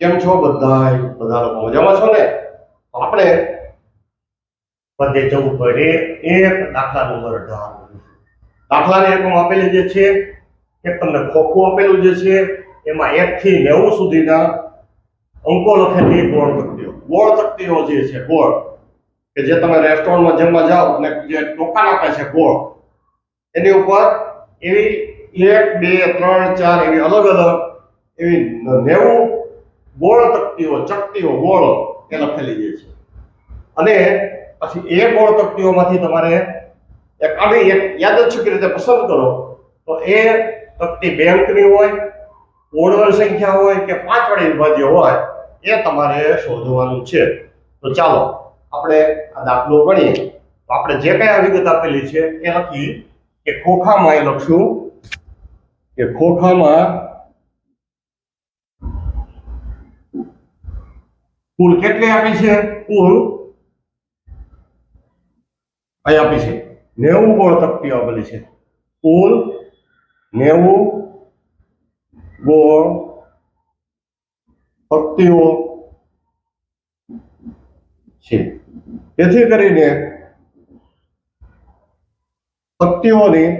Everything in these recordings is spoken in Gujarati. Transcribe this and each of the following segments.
કેમ છો બધાય? બધા લોકો મજામાં છો ને? આપણે પદે જવું પડે. એક દાખલા નંબર અઢાર દાખલાની એકમ આપેલી જે છે, એક તમને ખોખું આપેલું જે છે, એમાં એક થી નેવું સુધીના અંકો લખેલી ગોળ તકતીઓ ગોળ તકતીઓ જે છે, ગોળ. કે જે તમે રેસ્ટોરન્ટમાં જમવા જાઓ અને જે ટોકન આપે છે, ગોળ. એની ઉપર એવી એક, બે, ત્રણ, ચાર એવી અલગ અલગ એવી નેવું ગોળ તકતીઓ, ચકતીઓ, ગોળો એ લખેલી જે છે. અને પછી એ ગોળ તકતીઓમાંથી તમારે એક આવી એક યાદચ્છિક રીતે પસંદ કરો, તો એ તકતી બે અંકની હોય પૂર્ણ સંખ્યા હોય કે પાંચ વડે વિભાજ્ય હોય, એ તમારે શોધવાનું છે. તો ચાલો, આપણે આ દાખલો ગણીએ. તો આપણે જે કઈ વિગત આપેલી છે, એ લખી કે ખોખામાં એ લખશું કે ખોખામાં કુલ કેટલી આપી છે? કુલ અહીં આપી છે. નેવું ગોળ તકતીઓ આપેલી છે. કુલ નેવું ગોળ તકતીઓ છે. તેથી કરીને તકતીઓની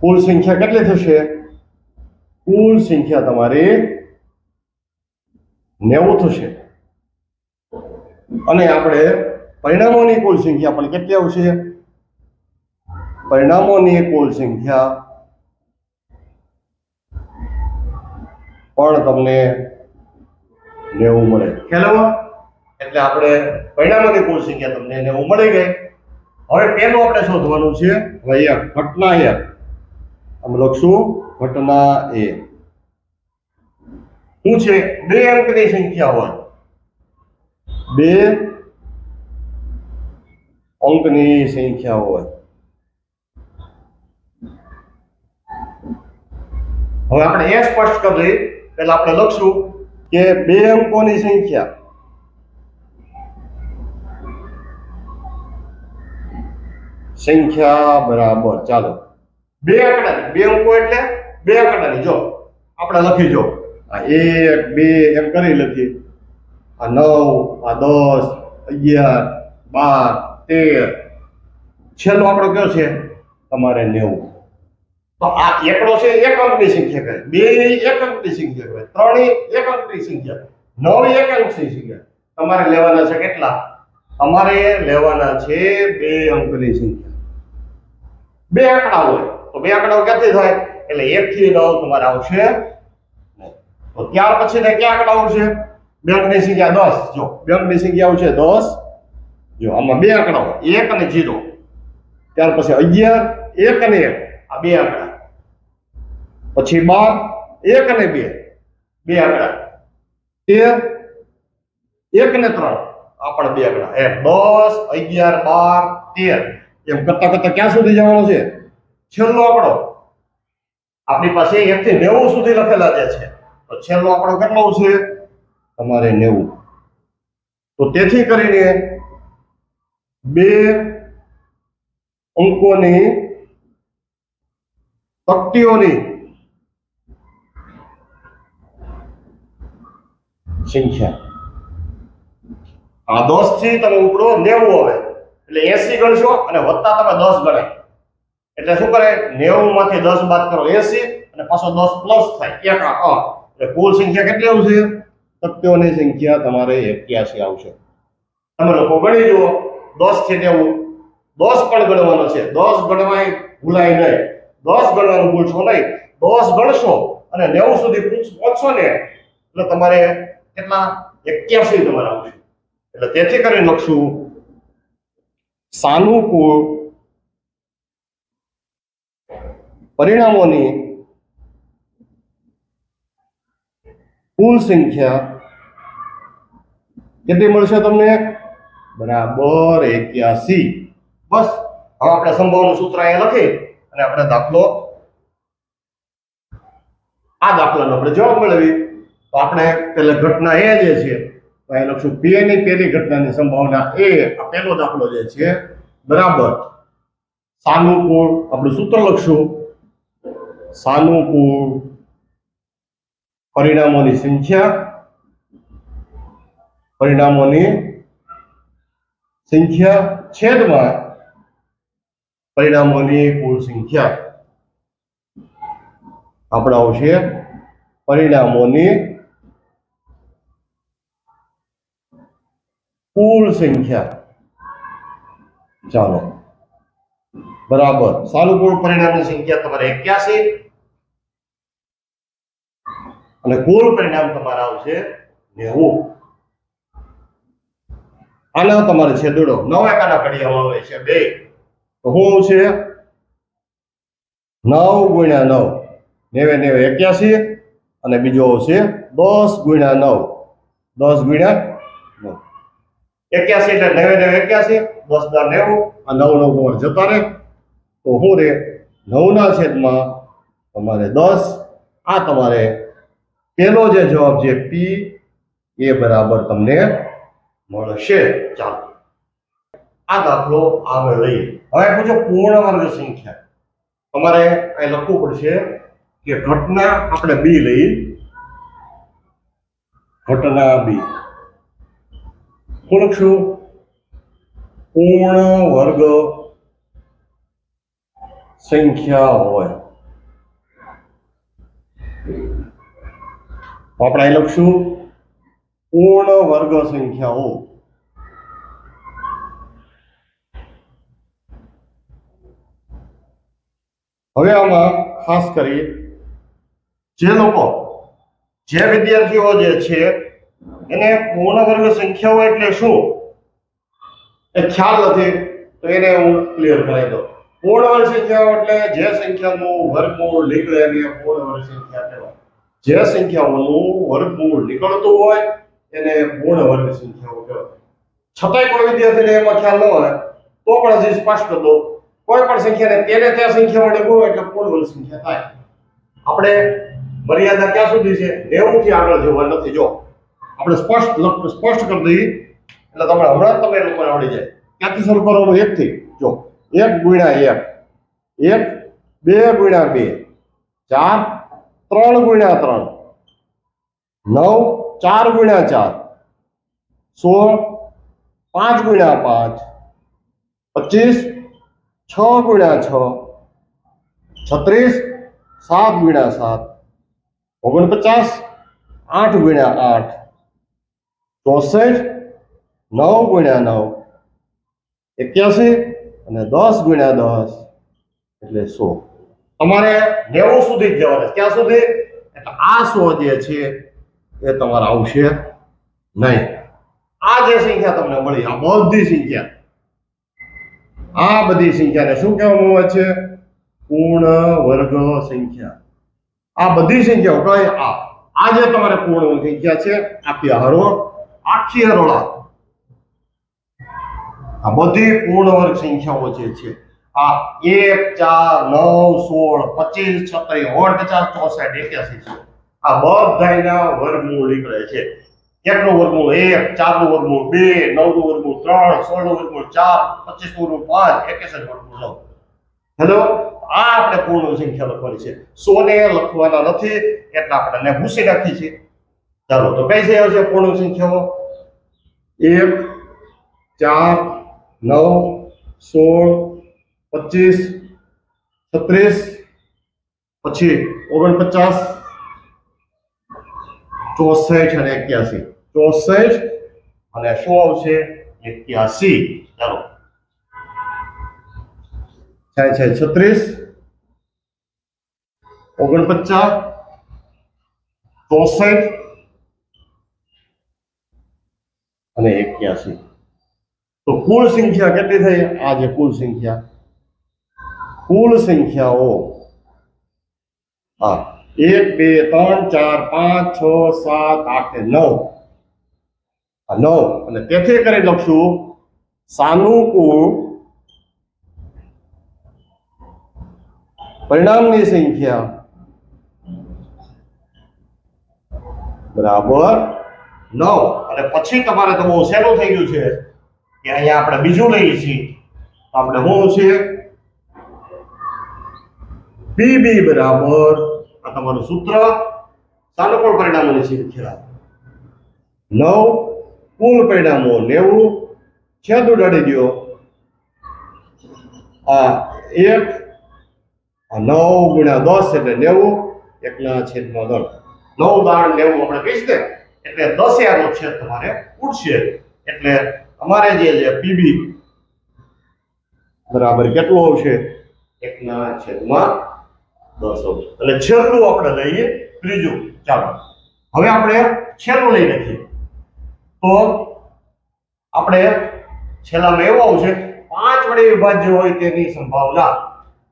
કુલ સંખ્યા કેટલી થશે? કુલ સંખ્યા તમારી નેવું થશે. અને આપણે પરિણામોની કુલ સંખ્યા પણ કેટલી આવશે? પરિણામોની કુલ સંખ્યા પણ તમને નેવું મળે. ખ્યાલ એટલે આપણે પરિણામોની કુલ સંખ્યા તમને નેવું મળી ગઈ. હવે પેલું આપણે શોધવાનું છે. ઘટના એક આમ લખશું ઘટના એ. શું છે? બે અંકની સંખ્યા હોય. બે અંકની સંખ્યા હોય. હવે આપણે એ સ્પષ્ટ કરી દઈએ. આપણે લખશું કે બે અંકોની સંખ્યા. સંખ્યા બરાબર. ચાલો. બે આંકડાની બે અંકો એટલે બે આંકડાની જો, આપણે લખી જો. આ એક, બે, એમ કરી લખીએ. આ નવ, આ દસ, અગિયાર, બાર, તેર. છેલ્લો આપણો કયો છે? તમારે નેવું. તો આ એકડો છે એક અંકની સંખ્યા કહે બે એક અંકની સંખ્યા કહે ત્રણ એક અંકની સંખ્યા. નવ એક અંકની સંખ્યા. તમારે લેવાના છે કેટલા? તમારે લેવાના છે બે અંકની સંખ્યા. બે આંકડા હોય. તો બે આંકડાઓ ક્યાંથી થાય? એટલે એક થી નવ તમારે આવશે તો ત્યાર પછી ને ક્યાં આંકડા આવશે? બે અંકની સંખ્યા દસ. જો બે અંકની સંખ્યા આવશે દસ. જો, આમાં બે આંકડાઓ એક અને જીરો. ત્યાર પછી અગિયાર, એક અને એક. આ બે આંકડા. પછી બાર, એક અને બે. બે આંકડા. તેર, એક ને ત્રણ. આ પણ બે આંકડા. એમ, દસ, અગિયાર, બાર, તેર. એમ કરતા કરતા ક્યાં સુધી જવાનો છે? છેલ્લો આંકડો. આપણી પાસે એક થી નેવું સુધી લખેલા જે છે. તો છેલ્લો આંકડો કેટલો છે? તમારે નેવું. તો તેથી કરીને બે અંકોની તકતીઓની સંખ્યા. આ દસથી તમે ઉપડો નેવું આવે એટલે એસી ગણશો અને વત્તા તમે દસ ગણાય. એટલે શું કરે? નેવું માંથી દસ બાદ કરો એસી અને પાછો દસ પ્લસ થાય. એક એટલે કુલ સંખ્યા કેટલી આવશે? સત્યોની સંખ્યા તમારે એક્યાસી આવશે. તમે લોકો ગણી જુઓ. દસ છે નેવું. દસ પણ ગણવાનો છે. દસ ગણવાય ભૂલાય નહીં. દસ ગણવાનું ભૂલશો નહીં. દસ ગણશો અને નેવું સુધી પહોંચશો ને, એટલે તમારે કેટલા? એક્યાસી તમારે આવશે. એટલે તેથી કરી લખશું. સાનુકૂળ પરિણામોની કુલ સંખ્યા કેટલી મળશે તમને? બરાબર એક્યાસી. બસ, હવે આપણે સંભાવનું સૂત્ર અહીંયા લખી અને આપણે દાખલો આ દાખલાનો આપણે જવાબ મેળવી તો આપણે પેલા ઘટના એ જે છે, તો અહીં લખશું પી ની પહેલી ઘટનાની સંભાવના એ, આ પહેલો દાખલો જે છે, બરાબર. સાનુકૂળ, આપણે સૂત્ર લખશું. સાનુકૂળ પરિણામોની સંખ્યા પરિણામોની સંખ્યા છેદમાં પરિણામોની કુલ સંખ્યા. આપણે આવશે પરિણામોની કુલ સંખ્યા. ચાલો. બરાબર. સાનુકૂળ પરિણામની સંખ્યા તમારે એક્યાસી અને કુલ પરિણામ તમારા આવશે નેવું. આનો તમારે છે દોડો નવ એકાના ઘડિયામાં આવે છે બે. તો શું છે નવ ગુણ્યા નવ. નેવે નેવે એક્યાસી. અને બીજો આવશે દસ ગુણ્યા નવ. દસ ગુણ્યા નવ. એક્યાસી એટલે નેવે નેવે એક્યાસી, દસ દસ નેવું, આ નવ નવ તમારે જતા રહે. તો શું રે નવના છેદમાં તમારે દસ. આ તમારે પેલો જે જવાબ છે પી એ બરાબર તમને મળશે. ચાલો. આ દાખલો આગળ લઈએ. હવે પૂછો પૂર્ણ વર્ગ સંખ્યા. તમારે અહીં લખવું પડશે કે ઘટના આપણે બી લઈ ઘટના બી શું લખશું? પૂર્ણ વર્ગ સંખ્યા હોય. આપણે લખશું પૂર્ણ વર્ગ સંખ્યાઓ. હવે આમાં ખાસ કરી જે લોકો, જે વિદ્યાર્થીઓ જે છે, એને પૂર્ણ વર્ગ સંખ્યાઓ એટલે શું? એ ખ્યાલ નથી, તો એને હું ક્લિયર કરાવી દઉં. પૂર્ણ વર્ગ સંખ્યાઓ એટલે જે સંખ્યાનું વર્ગમૂળ નીકળે એને પૂર્ણ વર્ગ સંખ્યા કહેવાય. જે સંખ્યાઓનું વર્ગમૂળ નીકળતું હોય, એને પૂર્ણ વર્ગ સંખ્યાઓ કહેવાય. છતાંય કોઈ વિદ્યાર્થીને એમાં ખ્યાલ ન હોય, તો પણ હજી સ્પષ્ટ હતો કોઈ પણ સંખ્યાને તેને ત્યાં સંખ્યા વડે ગુણો એટલે પૂર્ણ વર્ગ સંખ્યા થાય. આપણે મર્યાદા ક્યાં સુધી છે? 90 થી આગળ જવા નથી. જો, આપણે સ્પષ્ટ સ્પષ્ટ કરી દઈએ. એટલે તમે હમણાં તમે લોકોને આવડી જાય. ક્યાંથી શરૂ કરવાનું? એક થી જો, એક ગુણ્યા એક. એક, બે ગુણ્યા બે. ચાર ત્રણ ગુણ્યા ત્રણ. નવ, ચાર ગુણ્યા ચાર. સોળ, પાંચ ગુણ્યા પાંચ. પચીસ, છ ગુણ્યા છ. છત્રીસ, સાત ગુણ્યા સાત. ઓગણપચાસ, આઠ ગુણ્યા આઠ. ચોસઠ, નવ ગુણ્યા નવ. એક્યાસી અને દસ ગુણ્યા દસ. એટલે સો. તમારે નેવું સુધી જ જવાનું. ક્યાં સુધી? એટલે આ સો જે છે? એ તમારે આવશે નહીં. આ જે સંખ્યા તમને મળી, આ બધી સંખ્યા. આ બધી સંખ્યાને શું કહેવામાં આવે છે? પૂર્ણ વર્ગ સંખ્યા. આ બધી સંખ્યાઓ કઈ? આ. આ જે તમારે પૂર્ણ સંખ્યા છે આખી હરોળ આખી હરોળા. આ બધી પૂર્ણ વર્ગ સંખ્યાઓ જે છે. આ એક, ચાર, નવ, સોળ, પચીસ, છત્રીસ, ઓગણપચાસ, ચોસઠ, એક્યાસી છે. આ બધાના વર્ગમૂળ નીકળે છે. એકનું વર્ગમૂળ એક, ચારનું વર્ગમૂળ બે, નવનું વર્ગમૂળ ત્રણ, સોળનું વર્ગમૂળ ચાર, પચીસનું વર્ગમૂળ પાંચ એકેસઠ વર્ગમૂળ નવ. હેલો? આ આપણે પૂર્ણ સંખ્યા લખવાની છે. સોને લખવાના નથી, એટલે આપણે ભૂસી નાખી છે. ચાલો, તો કઈ છે આવશે પૂર્ણ સંખ્યાઓ? એક, ચાર, નવ, સોળ પચીસ, છત્રીસ, પછી ઓગણપચાસ, ચોસઠ અને એક્યાસી. ચોસઠ અને શું આવશે? એક્યાસી. ચાલો. થાય છે છત્રીસ, ઓગણપચાસ, ચોસઠ અને એક્યાસી. તો કુલ સંખ્યા કેટલી થઈ? આ જે કુલ સંખ્યા કુલ સંખ્યાઓ. હા, એક, બે, ત્રણ, ચાર, પાંચ, છ, સાત, આઠ નવ. નવ. અને તેથી કરી લખશું સાનુકૂળ પરિણામની સંખ્યા. બરાબર. નવ. અને પછી તમારે તો બહુ સહેલું થઈ ગયું છે કે અહીંયા આપણે બીજું લઈએ છીએ. આપણે શું છે? પીબી બરાબર. આ તમારું સૂત્ર સાનુકૂળ પરિણામોની સંખ્યા નવ, કુલ પરિણામો નેવું, છેદ ઉડાડી દો. આ એક, આ નવ ગુણ્યા દસ એટલે નેવું, એકના છેદમાં દસ. નવ દાણ નેવું આપણે કહીશ ને, એટલે દસ નો છેદ તમારે ઉડશે. એટલે અમારે જે છે પીબી બરાબર કેટલું આવશે? એકના છેદમાં દસ એટલે છેલ્લું આપણે લઈએ, ત્રીજું ચાલો. હવે આપણે છેલ્લું લઈ લખીએ તો આપણે છેલ્લામાં એવું આવશે, પાંચ વડે વિભાજ્ય હોય તેની સંભાવના.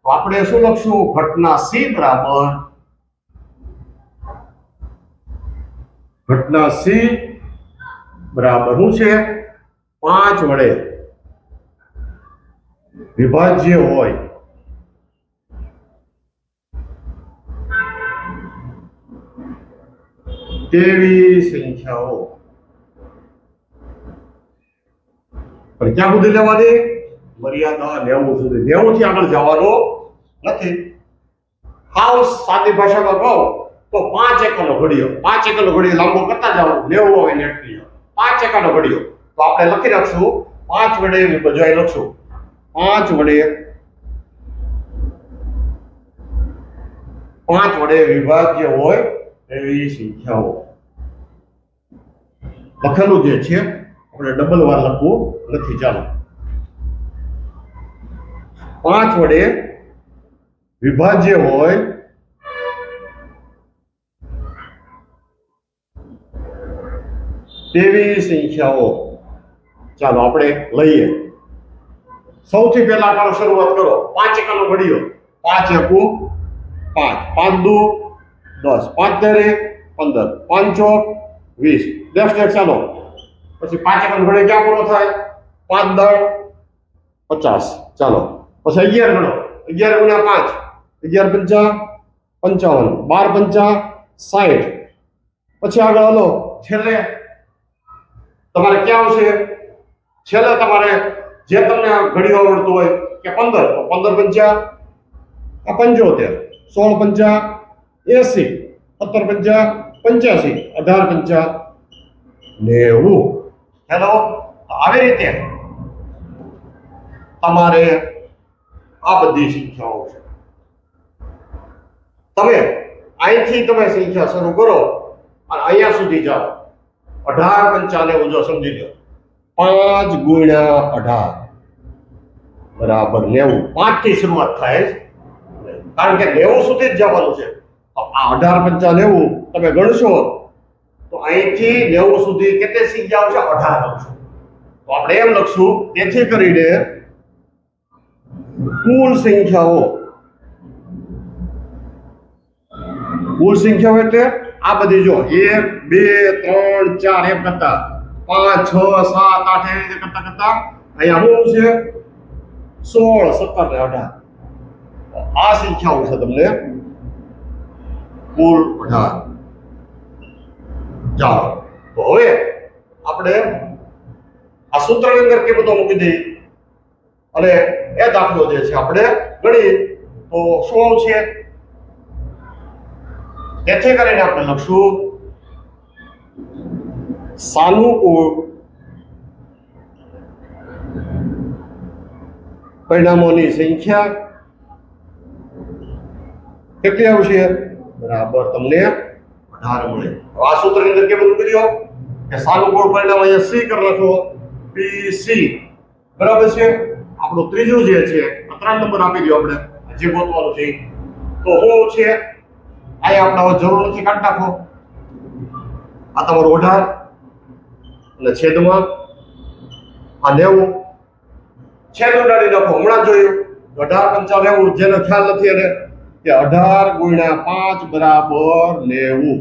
તો આપણે શું લખશું? ઘટના સી બરાબર. ઘટના સી બરાબર શું છે? પાંચ વડે વિભાજ્ય હોય તેવી સંખ્યાઓ. પણ ક્યાં સુધી લેવાની મર્યાદા નેવું સુધી. નેવું થી આગળ જવાનું નથી. હાવ સાદી ભાષામાં કહું તો પાંચ એકરનો ઘડિયો પાંચ એકરનો ઘડિયો લાંબો કરતા જાઓ. નેવું હોય ને. જાઓ પાંચ એકરનો ઘડિયો તો આપણે લખી રાખશું પાંચ વડે વિભાજ્ય લખશું. પાંચ વડે પાંચ વડે વિભાજ્ય હોય એવી સંખ્યાઓ લખેલું જે છે, આપણે ડબલ વાર લખવું નથી ચાલો. પાંચ વડે વિભાજ્ય હોય તેવી સંખ્યાઓ. ચાલો આપણે લઈએ. સૌથી પહેલા આપણે શરૂઆત કરો. પાંચ એકાનો ઘડિયો. પાંચ એકુ પાંચ. પાંચ દુ દસ. પાંચ તેરે પંદર. પાંચો વીસ. દસ એક ચાલો. પછી પાંચ એકમ ઘડિયો ક્યાં પૂરો થાય? પાંચ દળ પચાસ. ચાલો. પછી અગિયાર ગણો. અગિયાર ગુણ્યા પાંચ. અગિયાર પંચા પંચાવન. બાર પંચા સાઠ. પછી આગળ હલો. છેલ્લે તમારે ક્યાં આવશે? છેલ્લે તમારે જે તમને ઘડીઓ આવડતું હોય કે પંદર. તો પંદર પંચા પંચોતેર. સોળ પંચા એસી સત્તર પંચા પંચ્યાસી અઢાર પંચા નેવું. હેલો આવી રીતે તમારે આ બધી સંખ્યાઓ છે. તમે અહીંથી તમે સંખ્યા શરૂ કરો અને અહીંયા સુધી જાઓ. અઢાર પંચાને ઉજો સમજી લો. પાંચ ગુણ્યા અઢાર. બરાબર નેવું. પાંચથી શરૂઆત થાય. કારણ કે નેવું સુધી જ જવાનું છે. આ અઢાર પંચા નેવું તમે ગણશો, તો અહીંથી નેવું સુધી કેટલી સંખ્યા આવશે? અઢાર આવશે તો આપણે એમ લખશું, તેથી કરીને કુલ સંખ્યાઓ. કુલ સંખ્યાઓ એટલે આ બધી જો, એક, બે, ત્રણ, ચાર, એમ કરતા. પાંચ, છ, સાત, આઠ, એવી રીતે કરતા કરતા અહીંયા શું છે સોળ, સત્તર ને અઢાર. આ સંખ્યાઓ છે તમને કુલ અઢાર ચાલો તો હવે આપણે આ સૂત્રની અંદર કે બધો મૂકી દઈએ. અને એ દાખલો જે છે આપણે ગણીએ. તો શું આવશે? તેથી કરીને આપણે લખશું. સાનુકૂળ પરિણામોની સંખ્યા કેટલી આવશે? બરાબર તમને અઢાર મળે. આ સૂત્રની અંદર કે મૂકી દો કે સાનુકૂળ પરિણામ અહીંયા સી કરી નાખો પી સી. બરાબર છે? આપણું ત્રીજું જે છે ત્રણ નંબર આપી દો આપણે જે ગોતવાનું છે. તો હું છે? અહીંયા આપણે હવે જરૂર નથી કાઢી નાખો. આ તમારું અઢાર અને છેદમાં આ નેવું. છેદ ઉડાડી નાખો હમણાં જોયું. અઢાર પંચા નેવું જેનો ખ્યાલ નથી એને. કે અઢાર ગુણ્યા પાંચ બરાબર નેવું.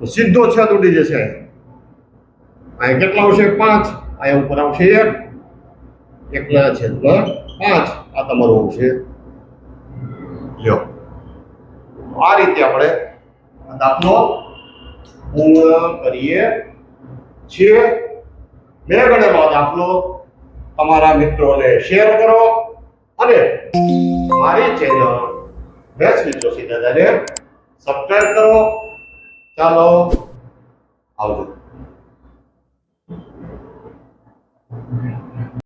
તો સીધો છેદ ઉડી જશે. અહીંયા કેટલા આવશે? પાંચ. અહીંયા ઉપર આવશે એક. એકના છેદમાં પાંચ. આ તમારું આવશે. લ્યો. આ રીતે આપણે દાખલો પૂર્ણ કરીએ છીએ. મેં ગણેલો દાખલો તમારા મિત્રોને શેર કરો અને મારી ચેનલ મેચ જોશી દાદાને સબસ્ક્રાઈબ કરો. ચાલો આવજો.